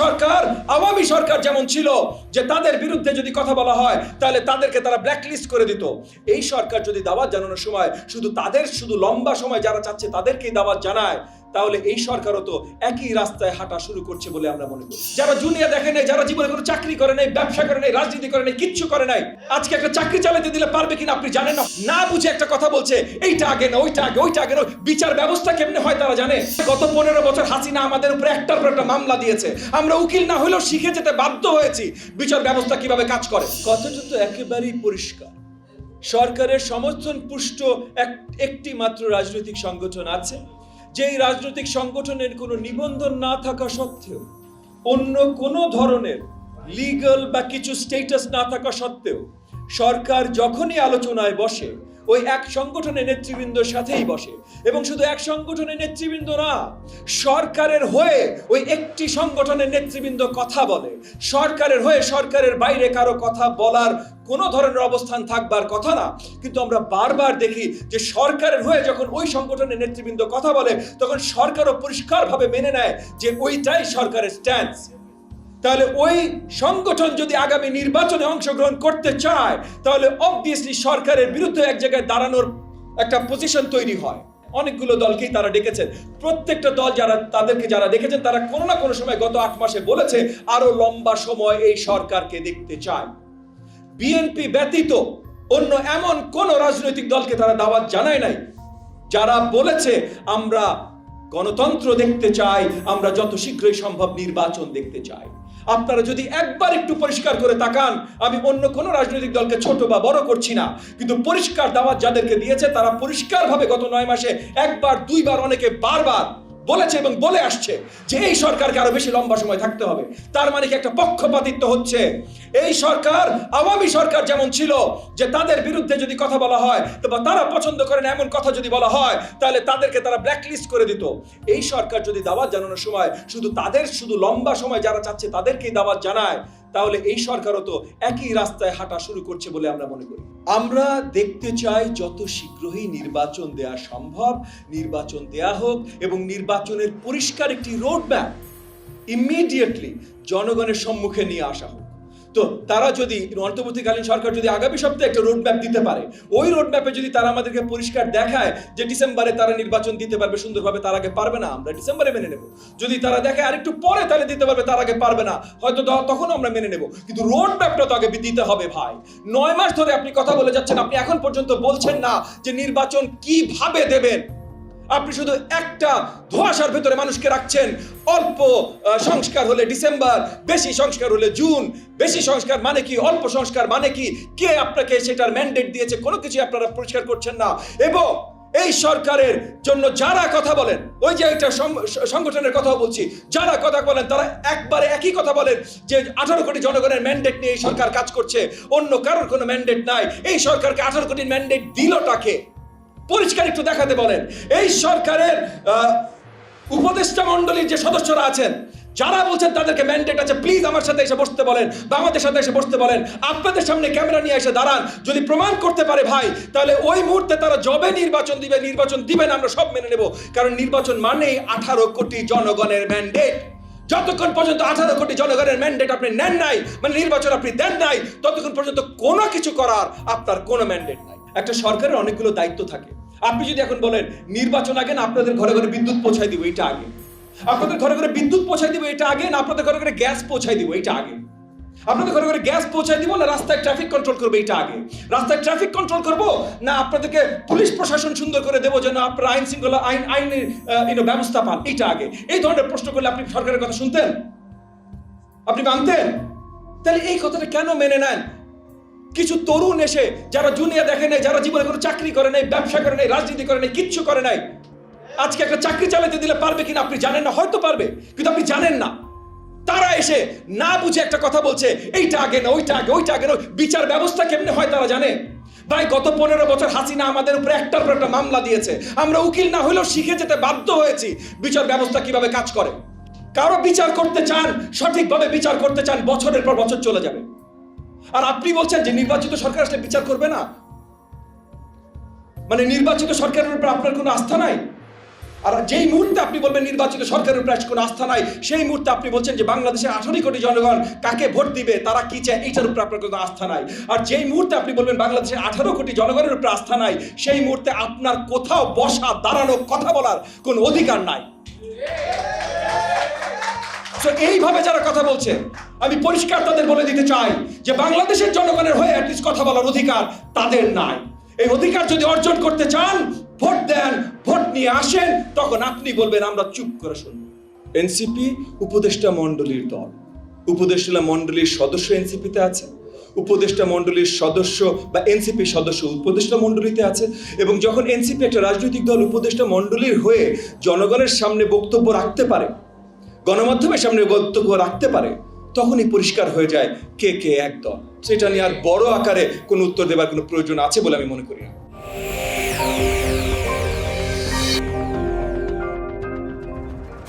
সরকার, আওয়ামী সরকার যেমন ছিল, যে তাদের বিরুদ্ধে যদি কথা বলা হয়, তাহলে তাদেরকে তারা ব্ল্যাকলিস্ট করে দিত। এই সরকার যদি দাওয়াত জানানোর সময় শুধু তাদের, শুধু লম্বা সময় যারা চাচ্ছে তাদেরকেই দাওয়াত জানায় তাহলে এই সরকারও তো একই রাস্তায় হাঁটা শুরু করছে বলে আমরা মনে করি। যারা জুনিয়া দেখে নাই যারা জীবনে কোনো চাকরি করে নাই ব্যবসা করে নাই রাজনীতি করে নাই কিচ্ছু করে নাই, আজকে একটা চাকরি চালাতে দিলে পারবে কিনা আপনি জানেন না? না বুঝে একটা কথা বলছে, এইটা আগে না ওইটা আগে ওইটা আগে না বিচার ব্যবস্থা কেমনে হয় তারা জানে? গত পনেরো বছর হাসিনা আমাদের উপরে একটার পর একটা মামলা দিয়েছে। আমরা উকিল না হলেও শিখে যেতে বাধ্য হয়েছি বিচার ব্যবস্থা কীভাবে কাজ করে। কথাটা তো একেবারেই পরিষ্কার। সরকারের সমর্থন পুষ্ট এক, একটি মাত্র রাজনৈতিক সংগঠন আছে। যেই রাজনৈতিক সংগঠনের কোনো নিবন্ধন না থাকা সত্ত্বেও, অন্য কোনো ধরনের লিগাল বা কিছু স্টেটাস না থাকা সত্ত্বেও সরকার যখনই আলোচনায় বসে, ওই এক সংগঠনের নেতৃবৃন্দর সাথেই বসে। এবং শুধু এক সংগঠনের নেতৃবৃন্দ না, সরকারের হয়ে ওই একটি সংগঠনের নেতৃবৃন্দ কথা বলে। সরকারের হয়ে সরকারের বাইরে কারও কথা বলার কোনো ধরনের অবস্থান থাকবার কথা না। কিন্তু আমরা বারবার দেখি যে সরকারের হয়ে যখন ওই সংগঠনের নেতৃবৃন্দ কথা বলে, তখন সরকারও পরিষ্কারভাবে মেনে নেয় যে ওইটাই সরকারের স্ট্যান্স তাহলে ওই সংগঠন যদি আগামী নির্বাচনে অংশগ্রহণ করতে চায়, তাহলে অবভিয়াসলি সরকারের বিরুদ্ধে এক জায়গায় দাঁড়ানোর একটা পজিশন তৈরি হয়। অনেকগুলো দলকেই তারা ডেকেছেন। প্রত্যেকটা দল যারা তাদেরকে যারা দেখেছেন তারা কোনো না কোনো সময় গত আট মাসে বলেছে, আরও লম্বা সময় এই সরকারকে দেখতে চায়। বিএনপি ব্যতীত অন্য এমন কোন রাজনৈতিক দলকে তারা দাওয়াত জানায় নাই। যারা বলেছে, আমরা গণতন্ত্র দেখতে চাই, আমরা যত শীঘ্রই সম্ভব নির্বাচন দেখতে চাই। আপনারা যদি একবার একটু পরিষ্কার করে তাকান, আমি অন্য কোনো রাজনৈতিক দলকে ছোট বা বড় করছি না। কিন্তু পরিষ্কার দাওয়াত যাদেরকে দিয়েছে, তারা পরিষ্কারভাবে গত নয় মাসে একবার, দুইবার, অনেকে বারবার বলেছে এবং বলে আসছে যে এই সরকারকে আরও বেশি লম্বা সময় থাকতে হবে। তার মানে কি একটা পক্ষপাতিত্ব হচ্ছে? এই সরকার, আওয়ামী সরকার যেমন ছিল যে তাদের বিরুদ্ধে যদি কথা বলা হয় বা তারা পছন্দ করেন এমন কথা যদি বলা হয়, তাহলে তাদেরকে তারা ব্ল্যাকলিস্ট করে দিত। এই সরকার যদি দাওয়াত জানানোর সময় শুধু তাদের, শুধু লম্বা সময় যারা চাচ্ছে তাদেরকেই দাওয়াত জানায় তাহলে এই সরকারও তো একই রাস্তায় হাঁটা শুরু করছে বলে আমরা মনে করি। আমরা দেখতে চাই যত শীঘ্রই নির্বাচন দেয়া সম্ভব, নির্বাচন দেয়া হোক এবং নির্বাচনের পরিষ্কার একটি রোড ম্যাপ ইমিডিয়েটলি জনগণের সম্মুখে নিয়ে আসা হোক। তো তারা যদি অন্তর্বর্তীকালীন সরকার যদি আগামী সপ্তাহে একটা রোড ম্যাপ দিতে পারে, ওই রোড ম্যাপে যদি তারা আমাদেরকে পরিষ্কার দেখায় যে ডিসেম্বরে তারা নির্বাচন দিতে পারবে, সুন্দরভাবে তার আগে পারবে না, আমরা ডিসেম্বরে মেনে নেব। যদি তারা দেখে আরেকটু পরে তাহলে দিতে পারবে, তার আগে পারবে না, হয়তো তখন আমরা মেনে নেব। কিন্তু রোড ম্যাপটা তো আগে দিতে হবে ভাই। নয় মাস ধরে আপনি কথা বলে যাচ্ছেন, আপনি এখন পর্যন্ত বলছেন না যে নির্বাচন কীভাবে দেবেন। আপনি শুধু একটা ধোঁয়াশার ভেতরে মানুষকে রাখছেন। অল্প সংস্কার হলে ডিসেম্বর, বেশি সংস্কার হলে জুন, বেশি সংস্কার মানে কি, অল্প সংস্কার মানে কি, কে আপনাকে সেটার ম্যান্ডেট দিয়েছে, কোনো কিছু আপনারা পরিষ্কার করছেন না। এবং এই সরকারের জন্য যারা কথা বলেন, ওই যে একটা সংগঠনের কথা বলছি, যারা কথা বলেন, তারা একবারে একই কথা বলেন যে আঠারো কোটি জনগণের ম্যান্ডেট নিয়ে এই সরকার কাজ করছে, অন্য কারোর কোনো ম্যান্ডেট নাই। এই সরকারকে আঠারো কোটির ম্যান্ডেট দিলটাকে পরিষ্কার একটু দেখাতে বলেন। এই সরকারের উপদেষ্টা মণ্ডলীর যে সদস্যরা আছেন, যারা বলছেন তাদেরকে ম্যান্ডেট আছে প্লিজ আমার সাথে এসে বসতে বলেন বা আমাদের সাথে এসে বসতে বলেন, আপনাদের সামনে ক্যামেরা নিয়ে এসে দাঁড়ান, যদি প্রমাণ করতে পারে ভাই, তাহলে ওই মুহূর্তে তারা জবে নির্বাচন দিবে, নির্বাচন দিবেন আমরা সব মেনে নেব। কারণ নির্বাচন মানেই আঠারো কোটি জনগণের ম্যান্ডেট যতক্ষণ পর্যন্ত আঠারো কোটি জনগণের ম্যান্ডেট আপনি নেন নাই মানে নির্বাচন আপনি দেন নাই, ততক্ষণ পর্যন্ত কোনো কিছু করার আপনার কোনো ম্যান্ডেট নাই। একটা সরকারের অনেকগুলো দায়িত্ব থাকে। আপনি যদি এখন বলেন, নির্বাচন আগে না, আপনাদের ঘরে ঘরে বিদ্যুৎ পৌঁছায় দিব, এটা আগে। আপনাদের ঘরে ঘরে বিদ্যুৎ পৌঁছায় দিব, এটা আগে, না আপনাদের ঘরে ঘরে গ্যাস পৌঁছায় দিব, এটা আগে? আপনাদের ঘরে ঘরে গ্যাস পৌঁছায় দিব না, রাস্তায় ট্রাফিক কন্ট্রোল করবে, এটা আগে? রাস্তায় ট্রাফিক কন্ট্রোল করব, না আপনাদেরকে পুলিশ প্রশাসন সুন্দর করে দেবো যেন আপনারা আইন শৃঙ্খলা, আইন, আইনের ব্যবস্থা পান, এটা আগে? এই ধরনের প্রশ্ন করলে আপনি সরকারের কথা শুনতেন? আপনি মানতেন? তাহলে এই কথাটা কেন মেনে নেন? কিছু তরুণ এসে যারা জুনিয়া দেখে নাই, যারা জীবনে কোনো চাকরি করে নাই, ব্যবসা করে নাই, রাজনীতি করে নাই, কিচ্ছু করে নাই, আজকে একটা চাকরি চালাতে দিলে পারবে কিনা আপনি জানেন না, হয়তো পারবে, কিন্তু আপনি জানেন না। তারা এসে না বুঝে একটা কথা বলছে, এইটা আগে না, ওইটা আগে ওইটা আগে না। বিচার ব্যবস্থা কেমনে হয় তারা জানে? ভাই, গত পনেরো বছর হাসিনা আমাদের উপরে একটার পর একটা মামলা দিয়েছে। আমরা উকিল না হলেও শিখে যেতে বাধ্য হয়েছি বিচার ব্যবস্থা কীভাবে কাজ করে। কারও বিচার করতে চান, সঠিকভাবে বিচার করতে চান, বছরের পর বছর চলে যাবে। আর আপনি বলছেন যে নির্বাচিত সরকার আসলে বিচার করবে না? মানে নির্বাচিত সরকারের উপর আপনার কোনো আস্থা নাই? আর যেই মুহূর্তে আপনি বলবেন নির্বাচিত সরকারের উপরে কোনো আস্থা নাই, সেই মুহূর্তে আপনি বলছেন যে বাংলাদেশের আঠারো কোটি জনগণ কাকে ভোট দিবে, তারা কি চায়, এইটার উপরে আপনার কোনো আস্থা নাই। আর যেই মুহূর্তে আপনি বলবেন বাংলাদেশের আঠারো কোটি জনগণের উপরে আস্থা নাই, সেই মুহূর্তে আপনার কোথাও বসা, দাঁড়ানো, কথা বলার কোনো অধিকার নাই। এইভাবে যারা কথা বলছে আমি পরিষ্কার তাদের বলে দিতে চাই যে বাংলাদেশের জনগণের হয়ে অ্যাটলিস্ট কথা বলার অধিকার তাদের নাই। এই অধিকার যদি অর্জন করতে চান, ভোট দেন, ভোট নিয়ে আসেন, তখন আপনি বলবেন আমরা চুপ করে শুনব। এনসিপি উপদেষ্টা মণ্ডলীর দল। উপদেষ্টা মণ্ডলীর সদস্য এনসিপিতে আছে। উপদেষ্টা মণ্ডলীর সদস্য বা এনসিপি সদস্য উপদেষ্টা মণ্ডলীতে আছে এবং যখন এনসিপি একটা রাজনৈতিক দল উপদেষ্টা মণ্ডলীর হয়ে জনগণের সামনে বক্তব্য রাখতে পারে, গণমাধ্যমের সামনে বক্তব্য রাখতে পারে তখনই পরিষ্কার হয়ে যায় কে কে একদল সেটা নিয়ে আর বড় আকারে কোনো উত্তর দেবার কোনো প্রয়োজন আছে বলে আমি মনে করি না।